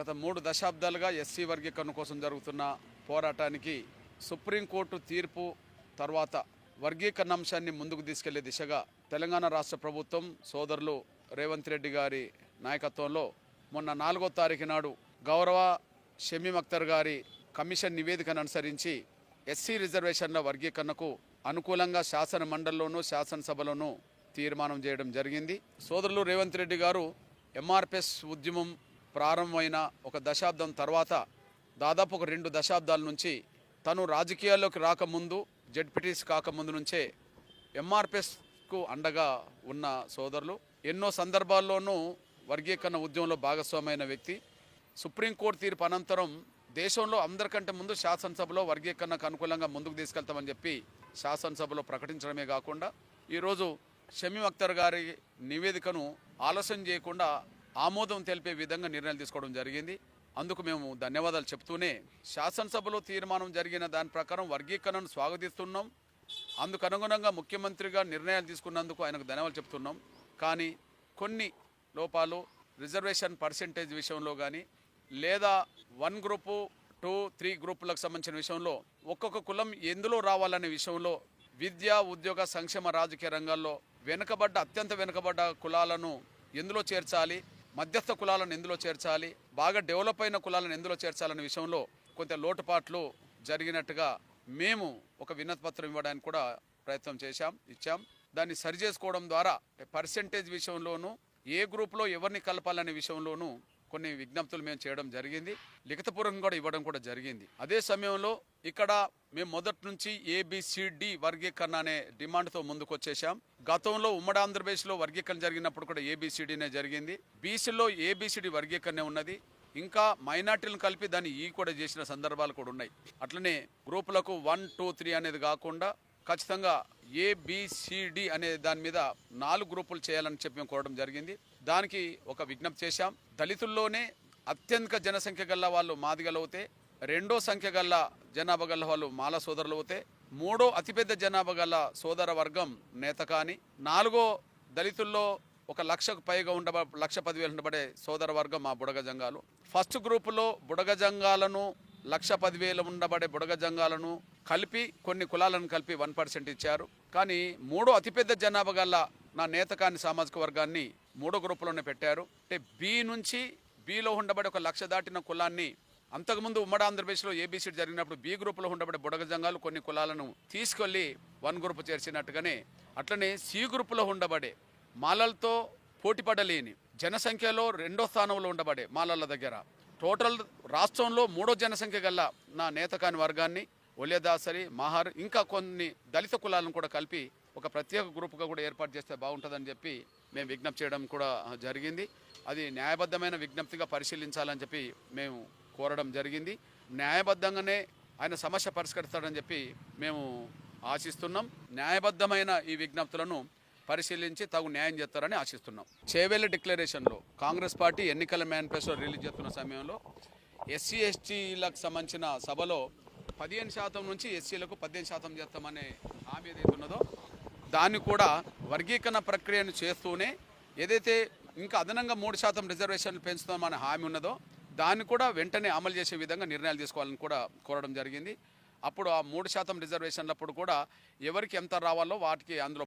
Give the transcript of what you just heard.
గత మూడు దశాబ్దాలుగా ఎస్సీ వర్గీకరణ కోసం జరుగుతున్న పోరాటానికి సుప్రీంకోర్టు తీర్పు తర్వాత వర్గీకరణ అంశాన్ని ముందుకు తీసుకెళ్ళే దిశగా తెలంగాణ రాష్ట్ర ప్రభుత్వం సోదరులు రేవంత్ రెడ్డి గారి నాయకత్వంలో మొన్న నాలుగో తారీఖు నాడు గౌరవ షమీం అఖ్తర్ గారి కమిషన్ నివేదికను అనుసరించి ఎస్సీ రిజర్వేషన్ల వర్గీకరణకు అనుకూలంగా శాసన మండలిలోనూ శాసనసభలోనూ తీర్మానం చేయడం జరిగింది. సోదరులు రేవంత్ రెడ్డి గారు ఎంఆర్పిఎస్ ఉద్యమం ప్రారంభమైన ఒక దశాబ్దం తర్వాత దాదాపు ఒక రెండు దశాబ్దాల నుంచి తను రాజకీయాల్లోకి రాకముందు జడ్పీటీస్ కాకముందు నుంచే ఎంఆర్పిఎస్కు అండగా ఉన్న సోదరులు. ఎన్నో సందర్భాల్లోనూ వర్గీకరణ ఉద్యమంలో భాగస్వామైన వ్యక్తి. సుప్రీంకోర్టు తీర్పు అనంతరం దేశంలో అందరికంటే ముందు శాసనసభలో వర్గీకరణకు అనుకూలంగా ముందుకు తీసుకెళ్తామని చెప్పి శాసనసభలో ప్రకటించడమే కాకుండా ఈరోజు షమీం అఖ్తర్ గారి నివేదికను ఆలస్యం చేయకుండా ఆమోదం తెలిపే విధంగా నిర్ణయాలు తీసుకోవడం జరిగింది. అందుకు మేము ధన్యవాదాలు చెప్తూనే శాసనసభలో తీర్మానం జరిగిన దాని ప్రకారం వర్గీకరణను స్వాగతిస్తున్నాం. అందుకు అనుగుణంగా ముఖ్యమంత్రిగా నిర్ణయాలు తీసుకున్నందుకు ఆయనకు ధన్యవాదాలు చెప్తున్నాం. కానీ కొన్ని లోపాలు రిజర్వేషన్ పర్సెంటేజ్ విషయంలో కానీ లేదా వన్ గ్రూపు టూ త్రీ గ్రూపులకు సంబంధించిన విషయంలో ఒక్కొక్క కులం ఎందులో రావాలనే విషయంలో విద్య ఉద్యోగ సంక్షేమ రాజకీయ రంగాల్లో వెనుకబడ్డ అత్యంత వెనుకబడ్డ కులాలను ఎందులో చేర్చాలి మధ్యస్థ కులాలను ఎందులో చేర్చాలి బాగా డెవలప్ అయిన కులాలను ఎందులో చేర్చాలనే విషయంలో కొంత లోటుపాట్లు జరిగినట్టుగా మేము ఒక వినతిపత్రం ఇవ్వడానికి కూడా ప్రయత్నం చేశాం ఇచ్చాం. దాన్ని సరి చేసుకోవడం ద్వారా పర్సెంటేజ్ విషయంలోనూ ఏ గ్రూప్లో ఎవరిని కలపాలనే విషయంలోనూ కొన్ని విజ్ఞప్తులు మేము చేయడం జరిగింది. లిఖితపూర్వకంగా కూడా ఇవ్వడం కూడా జరిగింది. అదే సమయంలో ఇక్కడ మేము మొదటి నుంచి ఏబిసిడి వర్గీకరణ అనే డిమాండ్తో ముందుకు వచ్చేసాం గతంలో ఉమ్మడి ఆంధ్రప్రదేశ్లో వర్గీకరణ జరిగినప్పుడు కూడా ఏబిసిడినే జరిగింది. బీసీలో ఏబిసిడి వర్గీకరణ ఉన్నది. ఇంకా మైనార్టీలను కలిపి దాన్ని ఈ కూడా చేసిన సందర్భాలు కూడా ఉన్నాయి. అట్లనే గ్రూపులకు వన్ టూ త్రీ అనేది కాకుండా ఖచ్చితంగా ఏబిసిడి అనే దాని మీద నాలుగు గ్రూపులు చేయాలని చెప్పి మేము కోరడం జరిగింది. దానికి ఒక విజ్ఞప్తి చేశాం. దళితుల్లోనే అత్యధిక జనసంఖ్య గల్ల వాళ్ళు మాదిగలు అవుతే రెండో సంఖ్య గల్ల జనాభా గల్ల వాళ్ళు మాల సోదరులు అవుతే మూడో అతిపెద్ద జనాభా గల్ల సోదర వర్గం నేత కానీ నాలుగో దళితుల్లో ఒక లక్షకు పైగా ఉండబ లక్ష పదివేలు ఉండబడే సోదర వర్గం మా బుడగ జంగాలు. ఫస్ట్ గ్రూపులో బుడగ జంగాలను లక్ష పదివేలు ఉండబడే బుడగ జంగాలను కలిపి కొన్ని కులాలను కలిపి వన్ పర్సెంట్ ఇచ్చారు. కానీ మూడో అతిపెద్ద జనాభా గల్ల నా నేతకాన్ని సామాజిక వర్గాన్ని మూడో గ్రూపులోనే పెట్టారు. అంటే బి నుంచి బిలో ఉండబడే ఒక లక్ష దాటిన కులాన్ని అంతకుముందు ఉమ్మడి ఆంధ్రప్రదేశ్లో ఏబీసీ జరిగినప్పుడు బి గ్రూపులో ఉండబడే బుడగ జంగాలు కొన్ని కులాలను తీసుకెళ్ళి వన్ గ్రూప్ చేర్చినట్టుగానే అట్లనే సి గ్రూపులో ఉండబడే మాలలతో పోటీపడలేని జనసంఖ్యలో రెండో స్థానంలో ఉండబడే మాలల దగ్గర. టోటల్ రాష్ట్రంలో మూడో జనసంఖ్య గల నా నేతకాని వర్గాన్ని ఒలేదాసరి మహార్ ఇంకా కొన్ని దళిత కులాలను కూడా కలిపి ఒక ప్రత్యేక గ్రూప్గా కూడా ఏర్పాటు చేస్తే బాగుంటుందని చెప్పి మేము విజ్ఞప్తి చేయడం కూడా జరిగింది. అది న్యాయబద్ధమైన విజ్ఞప్తిగా పరిశీలించాలని చెప్పి మేము కోరడం జరిగింది. న్యాయబద్ధంగానే ఆయన సమస్య పరిష్కరిస్తాడని చెప్పి మేము ఆశిస్తున్నాం. న్యాయబద్ధమైన ఈ విజ్ఞప్తులను పరిశీలించి తగు న్యాయం చేస్తారని ఆశిస్తున్నాం. చేవెళ్ళ డిక్లరేషన్లో కాంగ్రెస్ పార్టీ ఎన్నికల మేనిఫెస్టో రిలీజ్ చేస్తున్న సమయంలో ఎస్సీ ఎస్టీలకు సంబంధించిన సభలో పదిహేను శాతం నుంచి ఎస్సీలకు పద్దెనిమిది శాతం చేస్తామనే హామీ ఏదైతే ఉన్నదో దాన్ని కూడా వర్గీకరణ ప్రక్రియను చేస్తూనే ఏదైతే ఇంకా అదనంగా మూడు శాతం రిజర్వేషన్లు పెంచుతామనే హామీ ఉన్నదో దాన్ని కూడా వెంటనే అమలు చేసే విధంగా నిర్ణయాలు తీసుకోవాలని కూడా కోరడం జరిగింది. అప్పుడు ఆ మూడు శాతం రిజర్వేషన్లప్పుడు కూడా ఎవరికి ఎంత రావాలో వాటికి అందులో